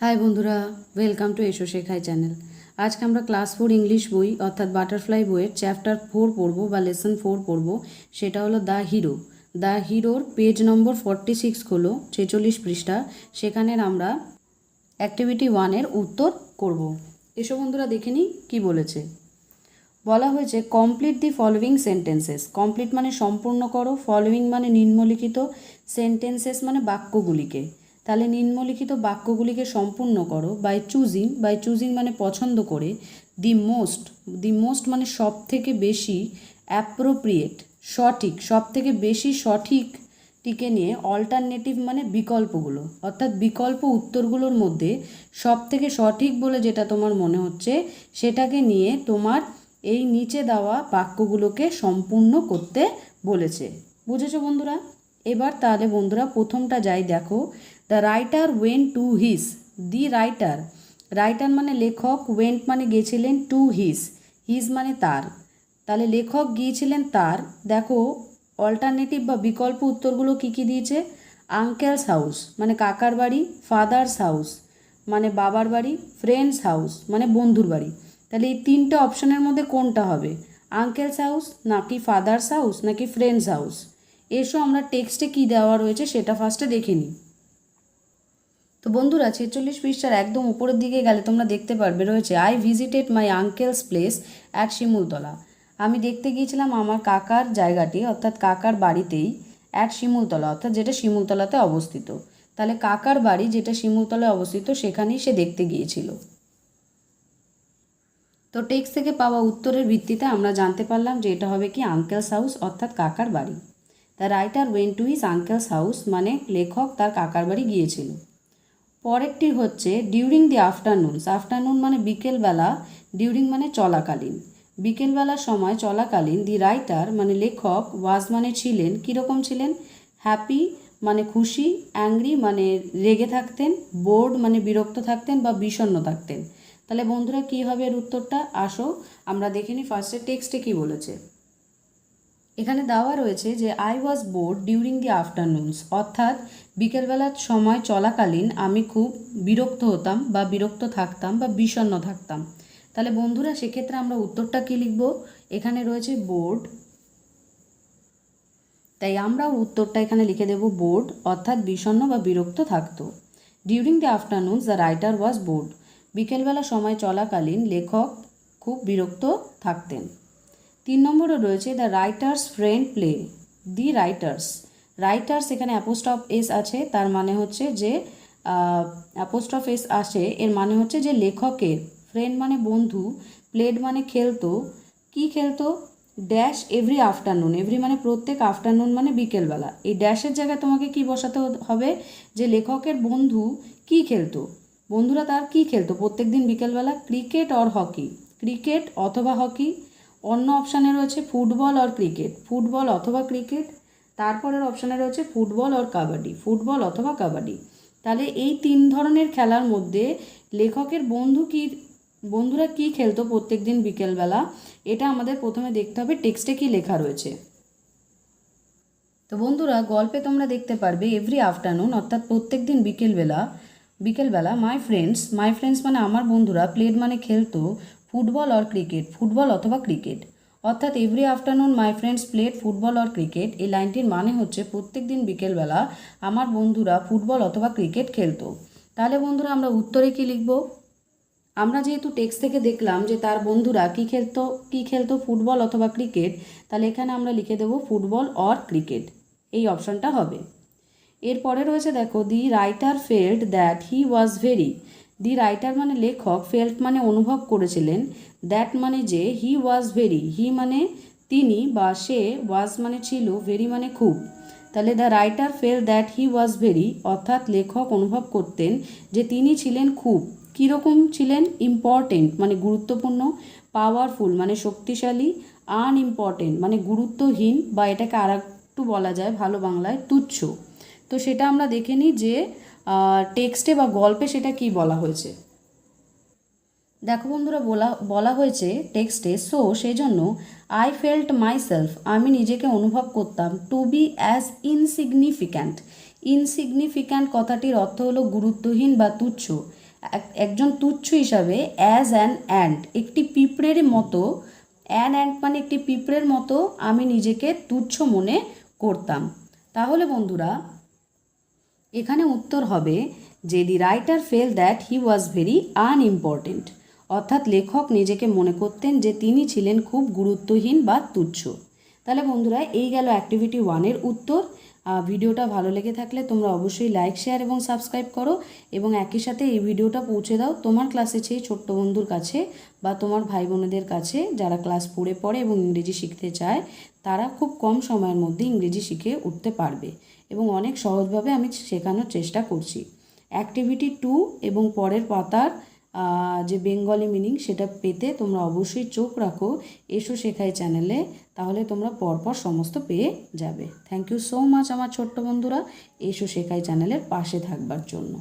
High বন্ধুরা welcome to এসো শেখাই চ্যানেল আজকে আমরা ক্লাস ফোর ইংলিশ বই, অর্থাৎ বাটারফ্লাই বইয়ের চ্যাপ্টার ফোর পড়ব বা লেসন ফোর পড়ব। সেটা হলো দ্য হিরো দ্য হিরোর পেজ নম্বর ফর্টি সিক্স হলো ছেচল্লিশ পৃষ্ঠা। সেখানে আমরা অ্যাক্টিভিটি ওয়ানের উত্তর করব। এসো বন্ধুরা, দেখে নিই কী বলেছে। বলা হয়েছে complete the following sentences complete মানে সম্পূর্ণ করো ফলোয়িং মানে নিম্নলিখিত। সেন্টেন্সেস মানে বাক্যগুলিকে। তাহলে নিম্নলিখিত বাক্যগুলিকে সম্পূর্ণ করো বাই চুজিং বাই চুজিং মানে পছন্দ করে দি মোস্ট দি মোস্ট মানে সব থেকে বেশি অ্যাপ্রোপ্রিয়েট সঠিক সব থেকে বেশি সঠিক টিকে নিয়ে অল্টারনেটিভ মানে বিকল্পগুলো, অর্থাৎ বিকল্প উত্তরগুলোর মধ্যে সব থেকে সঠিক বলে যেটা তোমার মনে হচ্ছে, সেটাকে নিয়ে তোমার এই নিচে দেওয়া বাক্যগুলোকে সম্পূর্ণ করতে বলেছে। বুঝেছ বন্ধুরা? এবার তাহলে বন্ধুরা প্রথমটা যাই দেখো। The writer went to his the writer writer মানে লেখক ওয়েন্ট মানে গেছিলেন টু হিস হিস মানে তার। তাহলে লেখক গিয়েছিলেন তার, দেখো অল্টারনেটিভ বা বিকল্প উত্তরগুলো কী কী দিয়েছে? আঙ্কেলস হাউস মানে কাকার বাড়ি ফাদার্স হাউস মানে বাবার বাড়ি ফ্রেন্ডস হাউস মানে বন্ধুর বাড়ি। তাহলে এই তিনটে অপশনের মধ্যে কোনটা হবে? আঙ্কেলস হাউস নাকি ফাদার্স হাউস নাকি ফ্রেন্ডস হাউস এসো, আমরা টেক্সটে কী দেওয়া রয়েছে সেটা ফার্স্টে দেখে নিই। তো বন্ধুরা, ছেচল্লিশ পৃষ্ঠার একদম উপরের দিকে গেলে তোমরা দেখতে পারবে, রয়েছে I visited my uncle's place at Shimultala আমি দেখতে গিয়েছিলাম আমার কাকার জায়গাটি, অর্থাৎ কাকার বাড়িতেই অ্যাট শিমুলতলা অর্থাৎ যেটা শিমুলতলাতে অবস্থিত। তাহলে কাকার বাড়ি যেটা শিমুলতলায় অবস্থিত, সেখানেই সে দেখতে গিয়েছিল। তো টেক্সট থেকে পাওয়া উত্তরের ভিত্তিতে আমরা জানতে পারলাম যে এটা হবে কি আঙ্কেলস হাউস অর্থাৎ কাকার বাড়ি। The writer went to his uncle's house মানে লেখক তার কাকার বাড়ি গিয়েছিল। পরেরটি হচ্ছে ডিউরিং দি আফটারনুনস আফটারনুন মানে বিকেলবেলা ডিউরিং মানে চলাকালীন। বিকেলবেলার সময় চলাকালীন দি রাইটার মানে লেখক ওয়াজ মানে ছিলেন, কীরকম ছিলেন? হ্যাপি মানে খুশি অ্যাংরি মানে রেগে থাকতেন বোর্ড মানে বিরক্ত থাকতেন বা বিষণ্ণ থাকতেন। তাহলে বন্ধুরা, কী হবে এর উত্তরটা? আসো, আমরা দেখে নিই ফার্স্টে টেক্সটে কী বলেছে। এখানে দেওয়া রয়েছে যে I was bored during the afternoons অর্থাৎ বিকেলবেলার সময় চলাকালীন আমি খুব বিরক্ত হতাম বা বিরক্ত থাকতাম বা বিষণ্ণ থাকতাম। তাহলে বন্ধুরা, সেক্ষেত্রে আমরা উত্তরটা কী লিখব? এখানে রয়েছে বোর্ড তাই আমরা উত্তরটা এখানে লিখে দেব বোর্ড অর্থাৎ বিষণ্ণ বা বিরক্ত থাকতো। During the afternoons the writer was bored বিকেলবেলা সময় চলাকালীন লেখক খুব বিরক্ত থাকতেন। তিন নম্বরে রয়েছে the writer's friend play the writer's writer's এখানে অ্যাপোস্টফ এস আছে, তার মানে হচ্ছে যে অ্যাপোস্টফ এস আসে, এর মানে হচ্ছে যে লেখকের ফ্রেন্ড মানে বন্ধু প্লেড মানে খেলতো, কি খেলতো? ড্যাশ এভরি আফটারনুন এভরি মানে প্রত্যেক আফটারনুন মানে বিকেলবেলা। এই ড্যাশের জায়গায় তোমাকে কি বসাতে হবে? যে লেখকের বন্ধু কি খেলতো? বন্ধুরা তার কি খেলতো? প্রত্যেক দিন বিকেলবেলা ক্রিকেট অর হকি ক্রিকেট অথবা হকি অন্য অপশানে রয়েছে ফুটবল অর ক্রিকেট ফুটবল অথবা ক্রিকেট তারপরের অপশানে রয়েছে ফুটবল অর কাবাডি। ফুটবল অথবা কাবাডি। তাহলে এই তিন ধরনের খেলার মধ্যে লেখকের বন্ধু কি, বন্ধুরা কি খেলতো প্রত্যেক দিন বিকেলবেলা? এটা আমাদের প্রথমে দেখতে হবে, টেক্সটে কি লেখা রয়েছে। তো বন্ধুরা, গল্পে তোমরা দেখতে পারবে এভরি আফটারনুন অর্থাৎ প্রত্যেক দিন বিকেলবেলা বিকেলবেলা মাই ফ্রেন্ডস মাই ফ্রেন্ডস মানে আমার বন্ধুরা প্লেড মানে খেলতো ফুটবল অর ক্রিকেট ফুটবল অথবা ক্রিকেট অর্থাৎ every afternoon my friends played football or cricket এই লাইনটির মানে হচ্ছে প্রত্যেক দিন বিকেলবেলা আমার বন্ধুরা ফুটবল অথবা ক্রিকেট খেলতো। তাহলে বন্ধুরা আমরা উত্তরে কি লিখব? আমরা যেহেতু টেক্সট থেকে দেখলাম যে তার বন্ধুরা কি খেলতো কি খেলতো ফুটবল অথবা ক্রিকেট তাহলে এখানে আমরা লিখে দেবো ফুটবল অর ক্রিকেট এই অপশানটা হবে। এরপরে রয়েছে দেখো the writer felt that he was very the writer মানে লেখক ফেল্ট মানে অনুভব করেছিলেন, দ্যাট মানে যে হি ওয়াজ ভেরি, হি মানে তিনি বা সে ওয়াজ মানে ছিল ভেরি মানে খুব। তাহলে the writer felt that he was very, অর্থাৎ লেখক অনুভব করতেন যে তিনি ছিলেন খুব। কীরকম ছিলেন? ইম্পর্টেন্ট মানে গুরুত্বপূর্ণ, পাওয়ারফুল মানে শক্তিশালী, আনইম্পর্টেন্ট মানে গুরুত্বহীন বা এটাকে আর একটু বলা যায় ভালো বাংলায় তুচ্ছ। তো সেটা আমরা দেখে নিই যে টেক্সটে বা গল্পে সেটা কি বলা হয়েছে? দেখো বন্ধুরা, বলা বলা হয়েছে টেক্সটে, সো সেই জন্য আই ফেল্ট মাইসেলফ আমি নিজেকে অনুভব করতাম to be as insignificant insignificant কথাটির অর্থ হলো গুরুত্বহীন বা তুচ্ছ। এক- একজন তুচ্ছ হিসাবে অ্যাজ অ্যান অ্যান্ড একটি পিঁপড়ের মতো অ্যান অ্যান্ড মানে একটি পিঁপড়ের মতো আমি নিজেকে তুচ্ছ মনে করতাম। তাহলে বন্ধুরা এখানে উত্তর হবে, যে the writer felt that he was very unimportant. অর্থাৎ লেখক নিজেকে মনে করতেন যে তিনি ছিলেন খুব গুরুত্বহীন বা তুচ্ছ। তাহলে বন্ধুরা, এই গেল অ্যাক্টিভিটি ওয়ানের উত্তর। ভিডিওটা ভালো লেগে থাকলে তোমরা অবশ্যই লাইক, শেয়ার এবং সাবস্ক্রাইব করো এবং একই সাথে এই ভিডিওটা পৌঁছে দাও তোমার ক্লাসে সেই ছোট্ট বন্ধুর কাছে বা তোমার ভাই বোনেদের কাছে যারা ক্লাস পড়ে পড়ে এবং ইংরেজি শিখতে চায়, তারা খুব কম সময়ের মধ্যে ইংরেজি শিখে উঠতে পারবে। এবং অনেক সহজভাবে আমি শেখানোর চেষ্টা করছি। অ্যাক্টিভিটি টু এবং পরের পাতার যে বেঙ্গলি মিনিং সেটা পেতে তোমরা অবশ্যই চোখ রাখো, এসো শেখাই চ্যানেলে তাহলে তোমরা পরপর সমস্ত পেয়ে যাবে। থ্যাংক ইউ সো মাচ আমার ছোট্ট বন্ধুরা, এসো শেখাই চ্যানেলের পাশে থাকবার জন্য।